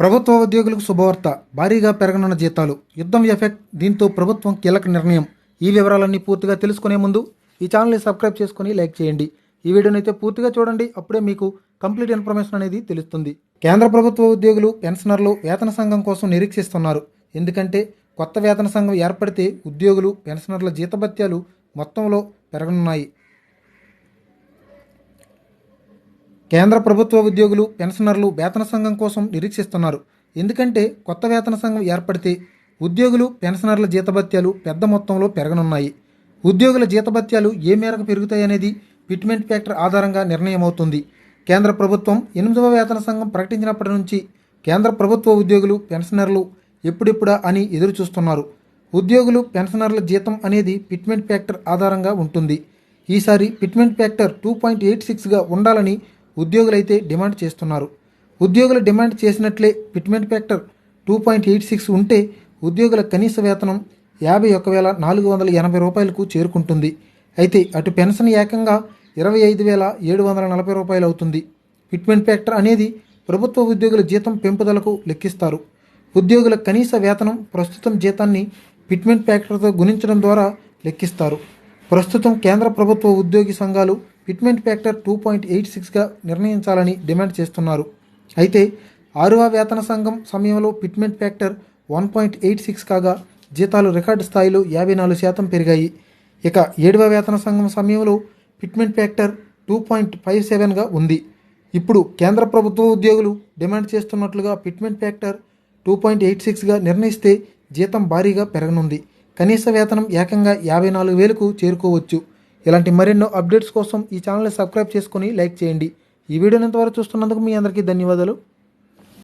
ప్రభుత్వ ఉద్యోగులకు శుభవార్త. భారీగా పెరగనున్న జీతాలు. యుద్ధం ఎఫెక్ట్. దీంతో ప్రభుత్వం కీలక నిర్ణయం. ఈ వివరాలన్నీ పూర్తిగా తెలుసుకునే ముందు ఈ ఛానల్ని సబ్స్క్రైబ్ చేసుకుని లైక్ చేయండి. ఈ వీడియోని అయితే పూర్తిగా చూడండి. అప్పుడే మీకు కంప్లీట్ ఇన్ఫర్మేషన్ అనేది తెలుస్తుంది. కేంద్ర ప్రభుత్వ ఉద్యోగులు పెన్షనర్లు వేతన సంఘం కోసం నిరీక్షిస్తున్నారు. ఎందుకంటే కొత్త వేతన సంఘం ఏర్పడితే ఉద్యోగులు పెన్షనర్ల జీతభత్యాలు మొత్తంలో పెరగనున్నాయి. కేంద్ర ప్రభుత్వ ఉద్యోగులు పెన్షనర్లు వేతన సంఘం కోసం నిరీక్షిస్తున్నారు. ఎందుకంటే కొత్త వేతన సంఘం ఏర్పడితే ఉద్యోగులు పెన్షనర్ల జీతభత్యాలు పెద్ద మొత్తంలో పెరగనున్నాయి. ఉద్యోగుల జీతభత్యాలు ఏ మేరకు పెరుగుతాయనేది ఫిట్మెంట్ ఫ్యాక్టర్ ఆధారంగా నిర్ణయమవుతుంది. కేంద్ర ప్రభుత్వం ఎనిమిదవ వేతన సంఘం ప్రకటించినప్పటి నుంచి కేంద్ర ప్రభుత్వ ఉద్యోగులు పెన్షనర్లు ఎప్పుడెప్పుడా అని ఎదురు చూస్తున్నారు ఉద్యోగులు పెన్షనర్ల జీతం అనేది ఫిట్మెంట్ ఫ్యాక్టర్ ఆధారంగా ఉంటుంది. ఈసారి fitment factor two point eight సిక్స్గా ఉండాలని ఉద్యోగులైతే డిమాండ్ చేస్తున్నారు. ఉద్యోగులు డిమాండ్ చేసినట్లే fitment factor two point eight six ఉంటే ఉద్యోగుల కనీస వేతనం యాభై ఒక వేల నాలుగు వందల ఎనభై రూపాయలకు చేరుకుంటుంది. అయితే అటు పెన్షన్ ఏకంగా ఇరవై ఐదు వేల ఏడు వందల నలభై రూపాయలు అవుతుంది. ఫిట్మెంట్ ఫ్యాక్టర్ అనేది ప్రభుత్వ ఉద్యోగుల జీతం పెంపుదలకు లెక్కిస్తారు. ఉద్యోగుల కనీస వేతనం ప్రస్తుతం జీతాన్ని ఫిట్మెంట్ ఫ్యాక్టర్తో గుణించడం ద్వారా లెక్కిస్తారు. ప్రస్తుతం కేంద్ర ప్రభుత్వ ఉద్యోగి సంఘాలు fitment factor two point eight సిక్స్గా నిర్ణయించాలని డిమాండ్ చేస్తున్నారు. అయితే ఆరవ వేతన సంఘం సమయంలో fitment factor one point eight six కాగా జీతాలు రికార్డు స్థాయిలో యాభై నాలుగు శాతం పెరిగాయి. ఇక ఏడవ వేతన సంఘం సమయంలో fitment factor two point five సెవెన్గా ఉంది. ఇప్పుడు కేంద్ర ప్రభుత్వ ఉద్యోగులు డిమాండ్ చేస్తున్నట్లుగా fitment factor two point eight సిక్స్గా నిర్ణయిస్తే జీతం భారీగా పెరగనుంది. కనీస వేతనం ఏకంగా యాభై నాలుగు వేలకు చేరుకోవచ్చు. ఇలాంటి మరెన్నో అప్డేట్స్ కోసం ఈ ఛానల్ని సబ్స్క్రైబ్ చేసుకొని లైక్ చేయండి. ఈ వీడియోని ఇంతవరకు చూస్తున్నందుకు మీ అందరికీ ధన్యవాదాలు.